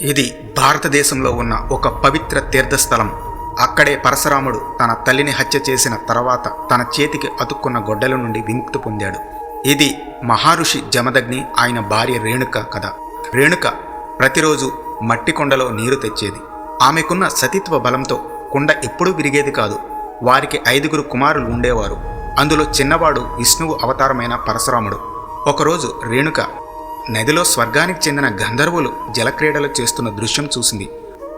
ఇది భారతదేశంలో ఉన్న ఒక పవిత్ర తీర్థస్థలం అక్కడే పరశురాముడు తన తల్లిని హత్య చేసిన తర్వాత తన చేతికి అతుక్కున్న గొడ్డల నుండి విముక్తి పొందాడు. ఇది మహారుషి జమదగ్ని ఆయన భార్య రేణుక కథ. రేణుక ప్రతిరోజు మట్టి కుండలో నీరు తెచ్చేది. ఆమెకున్న సతీత్వ బలంతో కుండ ఎప్పుడూ విరిగేది కాదు. వారికి ఐదుగురు కుమారులు ఉండేవారు. అందులో చిన్నవాడు విష్ణువు అవతారమైన పరశురాముడు. ఒకరోజు రేణుక నదిలో స్వర్గానికి చెందిన గంధర్వులు జలక్రీడలు చేస్తున్న దృశ్యం చూసింది.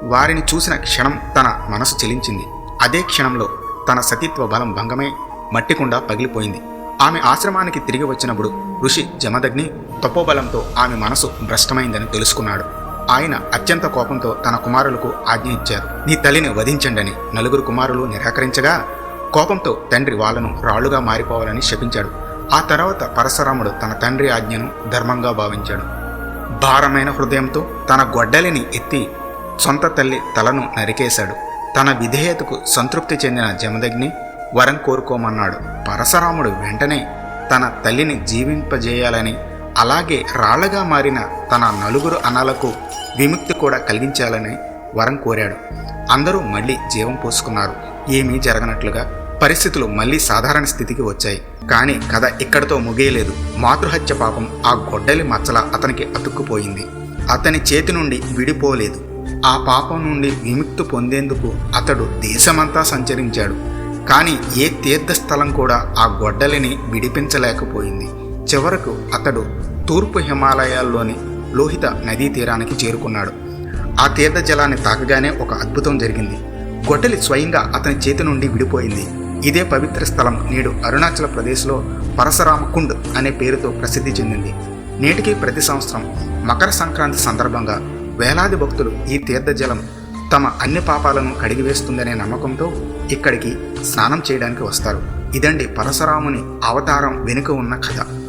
వారిని చూసిన క్షణం తన మనసు చెలించింది. అదే క్షణంలో తన సతీత్వ బలం భంగమై మట్టికుండా పగిలిపోయింది. ఆమె ఆశ్రమానికి తిరిగి వచ్చినప్పుడు ఋషి జమదగ్ని తపోబలంతో ఆమె మనసు భ్రష్టమైందని తెలుసుకున్నాడు. ఆయన అత్యంత కోపంతో తన కుమారులకు ఆజ్ఞ ఇచ్చారు. నీ తల్లిని వధించండని నలుగురు కుమారులు నిరాకరించగా కోపంతో తండ్రి వాళ్ళను రాళ్ళుగా మారిపోవాలని శపించాడు. ఆ తర్వాత పరశురాముడు తన తండ్రి ఆజ్ఞను ధర్మంగా భావించాడు. భారమైన హృదయంతో తన గొడ్డలిని ఎత్తి సొంత తల్లి తలను నరికేశాడు. తన విధేయతకు సంతృప్తి చెందిన జమదగ్ని వరం కోరుకోమన్నాడు. పరశురాముడు వెంటనే తన తల్లిని జీవింపజేయాలని అలాగే రాళ్ళగా మారిన తన నలుగురు అన్నలకు విముక్తి కూడా కలిగించాలని వరం కోరాడు. అందరూ మళ్ళీ జీవం పోసుకున్నారు. ఏమీ జరగనట్లుగా పరిస్థితులు మళ్ళీ సాధారణ స్థితికి వచ్చాయి. కానీ కథ ఇక్కడతో ముగియలేదు. మాతృహత్య పాపం ఆ గొడ్డలి మచ్చల అతనికి అతుక్కుపోయింది. అతని చేతి నుండి విడిపోలేదు. ఆ పాపం నుండి విముక్తి పొందేందుకు అతడు దేశమంతా సంచరించాడు. కానీ ఏ తీర్థస్థలం కూడా ఆ గొడ్డలిని విడిపించలేకపోయింది. చివరకు అతడు తూర్పు హిమాలయాల్లోని లోహిత నదీ తీరానికి చేరుకున్నాడు. ఆ తీర్థ జలాన్ని తాకగానే ఒక అద్భుతం జరిగింది. గొడ్డలి స్వయంగా అతని చేతి నుండి విడిపోయింది. ఇదే పవిత్ర స్థలం నేడు అరుణాచల్ ప్రదేశ్లో పరశురామ కుండ్ అనే పేరుతో ప్రసిద్ధి చెందింది. నేటికి ప్రతి సంవత్సరం మకర సంక్రాంతి సందర్భంగా వేలాది భక్తులు ఈ తీర్థజలం తమ అన్ని పాపాలను కడిగివేస్తుందనే నమ్మకంతో ఇక్కడికి స్నానం చేయడానికి వస్తారు. ఇదండి పరశురాముని అవతారం వెనుక ఉన్న కథ.